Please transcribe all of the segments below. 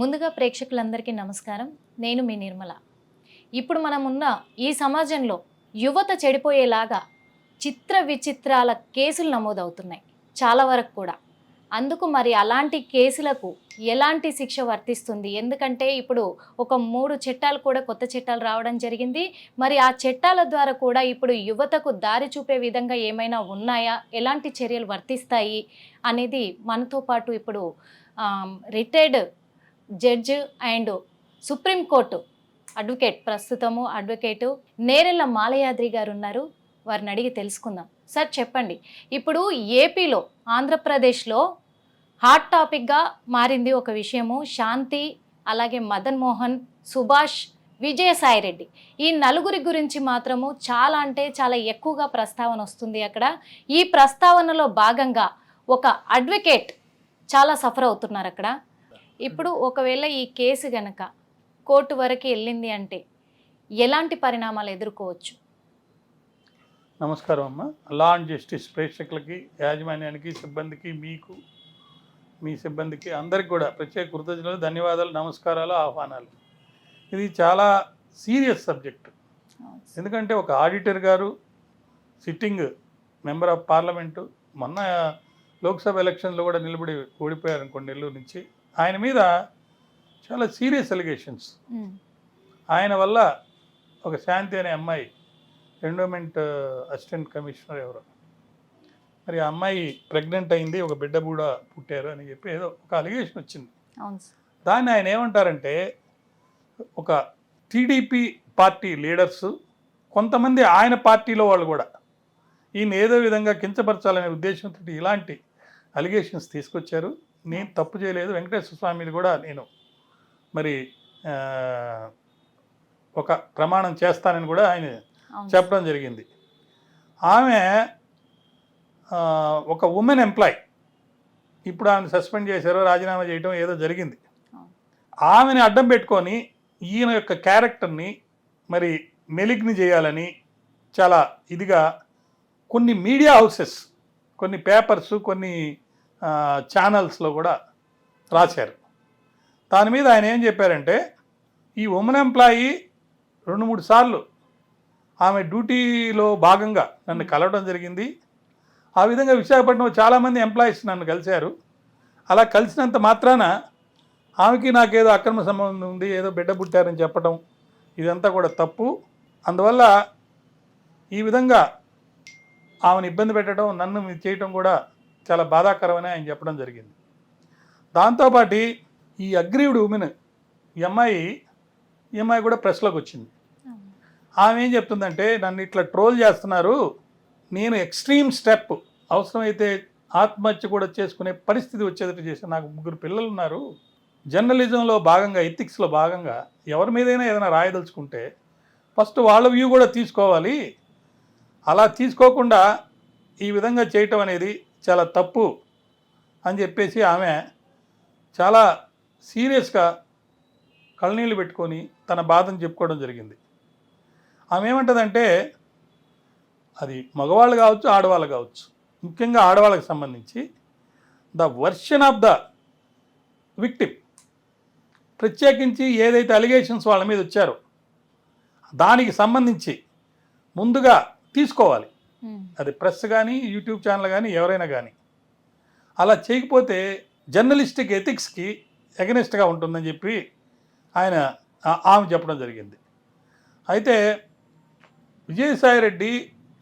ముందుగా ప్రేక్షకులందరికీ నమస్కారం. నేను మీ నిర్మల. ఇప్పుడు మనం ఉన్న ఈ సమాజంలో యువత చెడిపోయేలాగా చిత్ర విచిత్రాల కేసులు నమోదవుతున్నాయి. చాలా వరకు కూడా. అందుకు మరి అలాంటి కేసులకు ఎలాంటి శిక్ష వర్తిస్తుంది? ఎందుకంటే ఇప్పుడు ఒక మూడు చట్టాలు కూడా కొత్త చట్టాలు రావడం జరిగింది. మరి ఆ చట్టాల ద్వారా కూడా ఇప్పుడు యువతకు దారి చూపే విధంగా ఏమైనా ఉన్నాయా? ఎలాంటి చర్యలు వర్తిస్తాయి? అనేది మనతో పాటు ఇప్పుడు retired judge and supreme court advocate ప్రస్తుతము అడ్వకేటు నేరెళ్ళ మాలయాద్రి గారు ఉన్నారు వారిని అడిగి తెలుసుకుందాం. సార్ చెప్పండి. ఇప్పుడు ఏపీలో ఆంధ్రప్రదేశ్లో హాట్ టాపిక్గా మారింది ఒక విషయము. శాంతి అలాగే మదన్ మోహన్ సుభాష్ విజయసాయిరెడ్డి. ఈ నలుగురి గురించి మాత్రము చాలా అంటే చాలా ఎక్కువగా ప్రస్తావన వస్తుంది అక్కడ. ఈ ప్రస్తావనలో భాగంగా ఒక అడ్వకేట్ చాలా సఫర్ అవుతున్నారు అక్కడ. ఇప్పుడు ఒకవేళ ఈ కేసు గనక కోర్టు వరకు వెళ్ళింది అంటే ఎలాంటి పరిణామాలు ఎదుర్కోవచ్చు? నమస్కారం అమ్మ. లా అండ్ జస్టిస్ ప్రేక్షకులకి యాజమాన్యానికి సిబ్బందికి మీకు మీ సిబ్బందికి అందరికి కూడా ప్రత్యేక కృతజ్ఞతలు ధన్యవాదాలు నమస్కారాలు ఆహ్వానాలు. ఇది చాలా సీరియస్ సబ్జెక్ట్. ఎందుకంటే ఒక ఆడిటర్ గారు సిట్టింగ్ మెంబర్ ఆఫ్ పార్లమెంటు మొన్న లోక్సభ ఎలక్షన్లో కూడా నిలబడి ఓడిపోయారు నెల్లూరు నుంచి. ఆయన మీద చాలా సీరియస్ ఎలిగేషన్స్ ఉమ్, ఆయన వల్ల ఒక శాంతి అనే అమ్మాయి ఎండోమెంట్ అసిస్టెంట్ కమిషనర్ ఎవరు? మరి ఆ అమ్మాయి ప్రెగ్నెంట్ అయింది ఒక బిడ్డ కూడా పుట్టారు అని చెప్పి ఏదో ఒక అలిగేషన్ వచ్చింది. దాన్ని ఆయన ఏమంటారంటే ఒక టీడీపీ పార్టీ లీడర్స్ కొంతమంది ఆయన పార్టీలో వాళ్ళు కూడా ఈయన ఏదో విధంగా కించపరచాలనే ఉద్దేశంతో ఇలాంటి అలిగేషన్స్ తీసుకొచ్చారు. నేను తప్పు చేయలేదు. వెంకటేశ్వర స్వామిని కూడా నేను మరి ఒక ప్రమాణం చేస్తానని కూడా ఆయన చెప్పడం జరిగింది. ఆమె ఒక ఉమెన్ ఎంప్లాయ్. ఇప్పుడు ఆమెను సస్పెండ్ చేశారో రాజీనామా చేయడం ఏదో జరిగింది. ఆమెని అడ్డం పెట్టుకొని ఈయన యొక్క క్యారెక్టర్ని మరి మెలిగ్ని చేయాలని చాలా ఇదిగా కొన్ని మీడియా హౌసెస్ కొన్ని పేపర్స్ కొన్ని ఛానల్స్లో కూడా రాశారు. దాని మీద ఆయన ఏం చెప్పారంటే ఈ ఉమెన్ ఎంప్లాయీ రెండు మూడు సార్లు ఆమె డ్యూటీలో భాగంగా నన్ను కలవడం జరిగింది. ఆ విధంగా విశాఖపట్నంలో చాలామంది ఎంప్లాయీస్ నన్ను కలిశారు. అలా కలిసినంత మాత్రాన ఆమెకి నాకేదో అక్రమ సంబంధం ఉంది ఏదో బిడ్డ పుట్టారని చెప్పడం ఇదంతా కూడా తప్పు. అందువల్ల ఈ విధంగా ఆమెను ఇబ్బంది పెట్టడం నన్ను చేయటం కూడా చాలా బాధాకరమని ఆయన చెప్పడం జరిగింది. దాంతోపాటు ఈ అగ్రీవ్డ్ ఉమెన్ ఈ అమ్మాయి ఈ అమ్మాయి కూడా ప్రెస్లోకి వచ్చింది. ఆమె ఏం చెప్తుందంటే నన్ను ఇట్లా ట్రోల్ చేస్తున్నారు. నేను ఎక్స్ట్రీమ్ స్టెప్ అవసరమైతే ఆత్మహత్య కూడా చేసుకునే పరిస్థితి వచ్చేటట్టు చేశాను. నాకు ముగ్గురు పిల్లలు ఉన్నారు జర్నలిజంలో భాగంగా ఎథిక్స్లో భాగంగా ఎవరి మీదైనా ఏదైనా రాయదలుచుకుంటే ఫస్ట్ వాళ్ళ వ్యూ కూడా తీసుకోవాలి. అలా తీసుకోకుండా ఈ విధంగా చేయటం అనేది చాలా తప్పు అని చెప్పేసి ఆమె చాలా సీరియస్గా కళ్ళనీళ్ళు పెట్టుకొని తన బాధను చెప్పుకోవడం జరిగింది. ఆమె ఏమంటుందంటే అది మగవాళ్ళు కావచ్చు ఆడవాళ్ళు కావచ్చు ముఖ్యంగా ఆడవాళ్ళకి సంబంధించి the version of the victim ప్రత్యేకించి ఏదైతే అలిగేషన్స్ వాళ్ళ మీద వచ్చారో దానికి సంబంధించి ముందుగా తీసుకోవాలి. అది ప్రెస్ కానీ యూట్యూబ్ ఛానల్ కానీ ఎవరైనా కానీ అలా చేయకపోతే జర్నలిస్టిక్ ఎథిక్స్కి ఎగనెస్ట్గా ఉంటుందని చెప్పి ఆయన ఆమె చెప్పడం జరిగింది. అయితే విజయసాయిరెడ్డి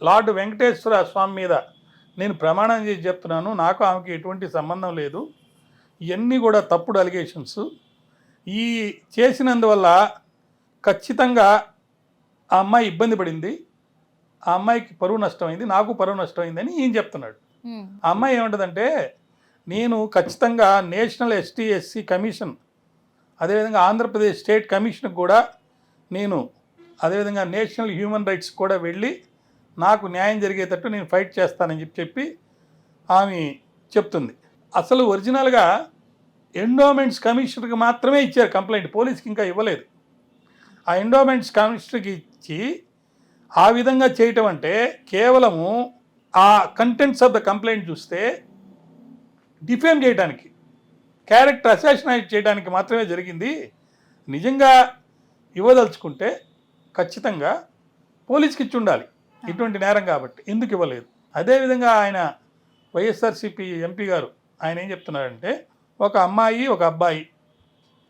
లార్డ్ వెంకటేశ్వర స్వామి మీద నేను ప్రమాణం చేసి చెప్తున్నాను. నాకు ఆమెకి ఎటువంటి సంబంధం లేదు. ఇవన్నీ కూడా తప్పుడు అలిగేషన్స్ ఈ చేసినందువల్ల ఖచ్చితంగా ఆ అమ్మాయి ఇబ్బంది పడింది. ఆ అమ్మాయికి పరువు నష్టమైంది నాకు పరువు నష్టమైందని ఈయన చెప్తున్నాడు. ఆ అమ్మాయి ఏమంటుందంటే నేను ఖచ్చితంగా నేషనల్ ఎస్టీ ఎస్సీ కమిషన్ అదేవిధంగా ఆంధ్రప్రదేశ్ స్టేట్ కమిషన్కి కూడా నేను అదేవిధంగా నేషనల్ హ్యూమన్ రైట్స్ కూడా వెళ్ళి నాకు న్యాయం జరిగేటట్టు నేను ఫైట్ చేస్తానని చెప్పి చెప్పి ఆమె చెప్తుంది. అసలు ఒరిజినల్గా ఎండోమెంట్స్ కమిషనర్కి మాత్రమే ఇచ్చారు కంప్లైంట్ పోలీస్కి ఇంకా ఇవ్వలేదు. ఆ ఎండోమెంట్స్ కమిషనర్కి ఇచ్చి ఆ విధంగా చేయటం అంటే కేవలము ఆ కంటెంట్స్ ఆఫ్ ద కంప్లైంట్ చూస్తే డిఫేమ్ చేయడానికి క్యారెక్టర్ అసాసినేట్ చేయడానికి మాత్రమే జరిగింది. నిజంగా ఇవ్వదలుచుకుంటే ఖచ్చితంగా పోలీస్కి ఇచ్చి ఉండాలి. ఇటువంటి నేరం కాబట్టి ఎందుకు ఇవ్వలేదు? అదేవిధంగా ఆయన వైఎస్ఆర్సీపీ ఎంపీ గారు ఆయన ఏం చెప్తున్నారంటే ఒక అమ్మాయి ఒక అబ్బాయి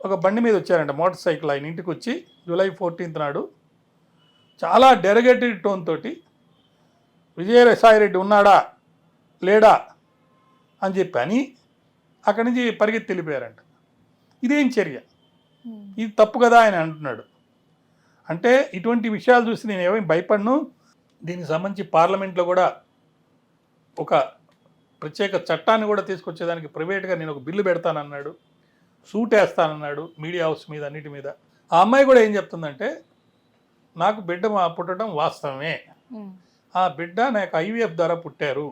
ఒక బండి మీద వచ్చారంట మోటార్ సైకిల్ ఆయన ఇంటికి వచ్చి జూలై ఫోర్టీన్త్ నాడు చాలా డెరగేటెడ్ టోన్ తోటి విజయసాయిరెడ్డి ఉన్నాడా? లేడా? అని చెప్పి అని అక్కడి నుంచి పరిగెత్తి వెళ్ళిపోయారంట. ఇదేం చర్య? ఇది తప్పు కదా ఆయన అంటున్నాడు. అంటే ఇటువంటి విషయాలు చూసి నేను ఏమీ భయపడను. దీనికి సంబంధించి పార్లమెంట్లో కూడా ఒక ప్రత్యేక చట్టాన్ని కూడా తీసుకొచ్చేదానికి ప్రైవేట్గా నేను ఒక బిల్లు పెడతానన్నాడు. సూట్ వేస్తానన్నాడు మీడియా హౌస్ మీద అన్నిటి మీద. ఆ అమ్మాయి కూడా ఏం చెప్తుందంటే నాకు బిడ్డ పుట్టడం వాస్తవమే. ఆ బిడ్డ నాకు ఐవీఎఫ్ ద్వారా పుట్టారు.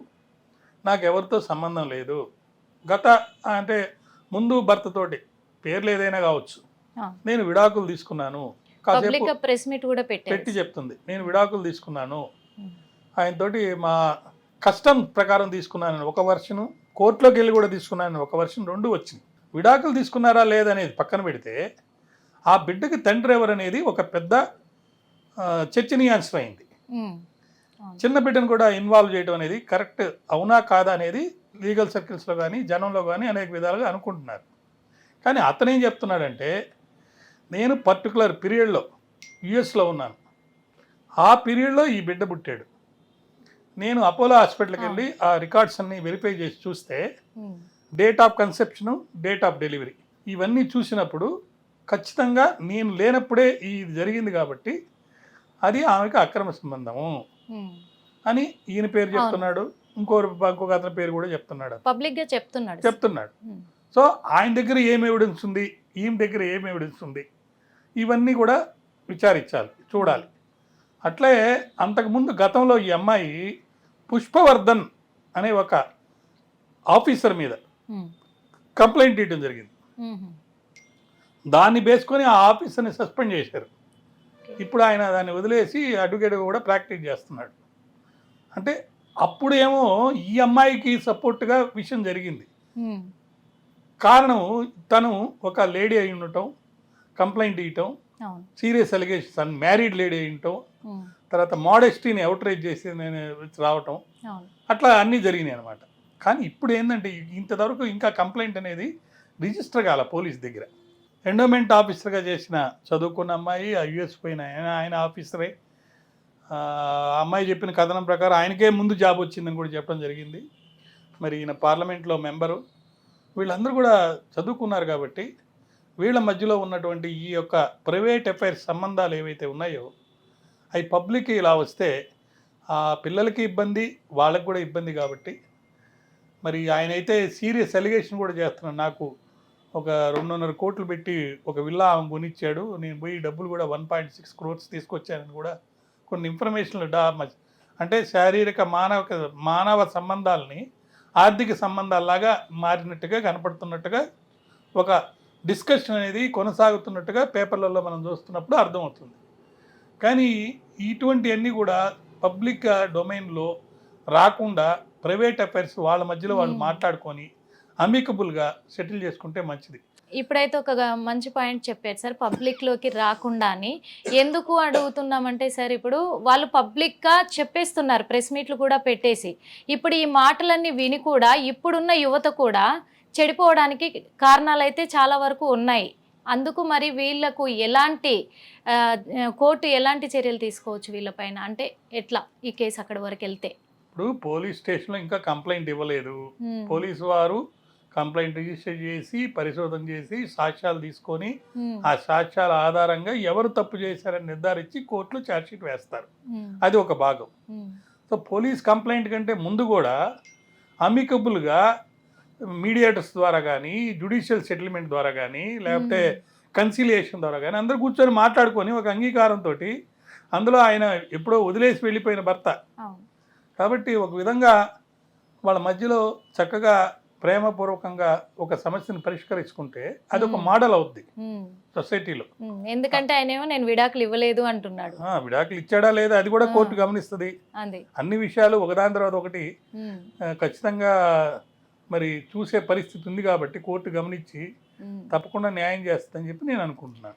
నాకు ఎవరితో సంబంధం లేదు. గత అంటే ముందు భర్తతోటి పేర్లు ఏదైనా కావచ్చు. నేను విడాకులు తీసుకున్నాను. కాసేపు ప్రెస్ మీట్ కూడా పెట్టి చెప్తుంది. నేను విడాకులు తీసుకున్నాను. ఆయనతోటి మా కష్టం ప్రకారం తీసుకున్నాను. ఒక వర్షను కోర్టులోకి వెళ్ళి కూడా తీసుకున్నాను. ఒక వర్షన్ రెండు వచ్చింది విడాకులు తీసుకున్నారా లేదనేది పక్కన పెడితే ఆ బిడ్డకి తండ్రి ఎవరు అనేది ఒక పెద్ద ఆ, చర్చనీయాంశం అయింది ఉమ్, అవును. చిన్న బిడ్డను కూడా ఇన్వాల్వ్ చేయడం అనేది కరెక్ట్ అవునా కాదా అనేది లీగల్ సర్కిల్స్లో కానీ జనంలో కానీ అనేక విధాలుగా అనుకుంటున్నారు. కానీ అతను ఏం చెప్తున్నాడంటే నేను పర్టికులర్ పీరియడ్లో యుఎస్లో ఉన్నాను. ఆ పీరియడ్లో ఈ బిడ్డ పుట్టాడు. నేను అపోలో హాస్పిటల్కి వెళ్ళి ఆ రికార్డ్స్ అన్ని వెరిఫై చేసి చూస్తే date of conception date of delivery ఇవన్నీ చూసినప్పుడు ఖచ్చితంగా నేను లేనప్పుడే ఇది జరిగింది కాబట్టి అది ఆమెకు అక్రమ సంబంధము. అని ఈయన పేరు చెప్తున్నాడు. ఇంకోరు ఇంకొక అతని పేరు కూడా చెప్తున్నాడు. పబ్లిక్గా చెప్తున్నాడు. చెప్తున్నాడు సో ఆయన దగ్గర ఏం ఎవిడెన్స్ ఉంది? ఈమె దగ్గర ఏం ఎవిడెన్స్ ఉంది? ఇవన్నీ కూడా విచారించాలి. చూడాలి. అట్లే అంతకుముందు గతంలో ఈ అమ్మాయి పుష్పవర్ధన్ అనే ఒక ఆఫీసర్ మీద కంప్లైంట్ ఇవ్వడం జరిగింది. దాన్ని బేసుకొని ఆ ఆఫీసర్ని సస్పెండ్ చేశారు. ఇప్పుడు ఆయన దాన్ని వదిలేసి అడ్వకేట్ కూడా ప్రాక్టీస్ చేస్తున్నాడు. అంటే అప్పుడు ఏమో ఈ అమ్మాయికి సపోర్ట్గా విషయం జరిగింది. కారణం తను ఒక లేడీ అయి ఉండటం కంప్లైంట్ ఇవ్వటం serious allegations unmarried lady అయి ఉండటం తర్వాత మోడెస్టీని అవుట్రేజ్ చేసి నేను రావటం అట్లా అన్నీ జరిగినాయి అనమాట కానీ ఇప్పుడు ఏంటంటే ఇంతవరకు ఇంకా కంప్లైంట్ అనేది రిజిస్టర్ కాల పోలీస్ దగ్గర. ఎండోమెంట్ ఆఫీసర్గా చేసిన చదువుకున్న అమ్మాయి ఐఎస్ యుఎస్ పోయిన ఆయన ఆయన ఆఫీసరే. అమ్మాయి చెప్పిన కథనం ప్రకారం ఆయనకే ముందు జాబ్ వచ్చిందని కూడా చెప్పడం జరిగింది. మరి ఈయన పార్లమెంట్లో మెంబరు. వీళ్ళందరూ కూడా చదువుకున్నారు కాబట్టి వీళ్ళ మధ్యలో ఉన్నటువంటి ఈ యొక్క ప్రైవేట్ అఫైర్స్ సంబంధాలు ఏవైతే ఉన్నాయో అవి పబ్లిక్ ఇలా వస్తే ఆ పిల్లలకి ఇబ్బంది వాళ్ళకి కూడా ఇబ్బంది కాబట్టి. మరి ఆయన అయితే సీరియస్ ఎలిగేషన్ కూడా చేస్తున్నాడు నాకు ఒక రెండున్నర కోట్లు పెట్టి ఒక విల్లా ఆమె కొనిచ్చాడు నేను పోయి డబ్బులు కూడా వన్ పాయింట్ సిక్స్ క్రోర్స్ తీసుకొచ్చానని కూడా కొన్ని ఇన్ఫర్మేషన్లు డా అంటే శారీరక మానవ మానవ సంబంధాలని ఆర్థిక సంబంధాల్లాగా మారినట్టుగా కనపడుతున్నట్టుగా ఒక డిస్కషన్ అనేది కొనసాగుతున్నట్టుగా పేపర్లలో మనం చూస్తున్నప్పుడు అర్థమవుతుంది కానీ ఇటువంటివన్నీ కూడా పబ్లిక్ డొమైన్లో రాకుండా ప్రైవేట్ అఫైర్స్ వాళ్ళ మధ్యలో వాళ్ళు. మాట్లాడుకొని అమికబుల్గా సెటిల్ చేసుకుంటే మంచిది. ఇప్పుడైతే ఒక మంచి పాయింట్ చెప్పారు సార్ పబ్లిక్లోకి రాకుండా అని ఎందుకు అడుగుతున్నామంటే సార్ ఇప్పుడు వాళ్ళు పబ్లిక్గా చెప్పేస్తున్నారు ప్రెస్ మీట్లు కూడా పెట్టేసి. ఇప్పుడు ఈ మాటలన్నీ విని కూడా ఇప్పుడున్న యువత కూడా చెడిపోవడానికి కారణాలు అయితే చాలా వరకు ఉన్నాయి. అందుకు మరి వీళ్ళకు ఎలాంటి కోర్టు ఎలాంటి చర్యలు తీసుకోవచ్చు వీళ్ళపైన? అంటే ఎట్లా ఈ కేసు అక్కడి వరకు వెళ్తే? ఇప్పుడు పోలీస్ స్టేషన్లో ఇంకా కంప్లైంట్ ఇవ్వలేదు. పోలీసు వారు కంప్లైంట్ రిజిస్టర్ చేసి పరిశోధన చేసి సాక్ష్యాలు తీసుకొని ఆ సాక్ష్యాల ఆధారంగా ఎవరు తప్పు చేశారని నిర్ధారించి కోర్టులో ఛార్జ్షీట్ వేస్తారు. అది ఒక భాగం. సో పోలీస్ కంప్లైంట్ కంటే ముందు కూడా అమికబుల్గా మీడియేటర్స్ ద్వారా కానీ జుడిషియల్ సెటిల్మెంట్ ద్వారా కానీ లేకపోతే కన్సిలియేషన్ ద్వారా కానీ అందరూ కూర్చొని మాట్లాడుకొని ఒక అంగీకారంతో అందులో ఆయన ఎప్పుడో వదిలేసి వెళ్ళిపోయిన భర్త. కాబట్టి ఒక విధంగా వాళ్ళ మధ్యలో చక్కగా ప్రేమపూర్వకంగా ఒక సమస్యను పరిష్కరించుకుంటే అది ఒక. మోడల్ అవుద్ది. సొసైటీలో ఎందుకంటే ఆయనేమో నేను విడాకులు ఇవ్వలేదు అంటున్నాడు విడాకులు ఇచ్చాడా లేదా అది కూడా. కోర్టు గమనిస్తుంది అన్ని విషయాలు ఒకదాని తర్వాత ఒకటి ఖచ్చితంగా మరి చూసే పరిస్థితి ఉంది కాబట్టి కోర్టు గమనించి. తప్పకుండా న్యాయం చేస్తుందని చెప్పి నేను అనుకుంటున్నాను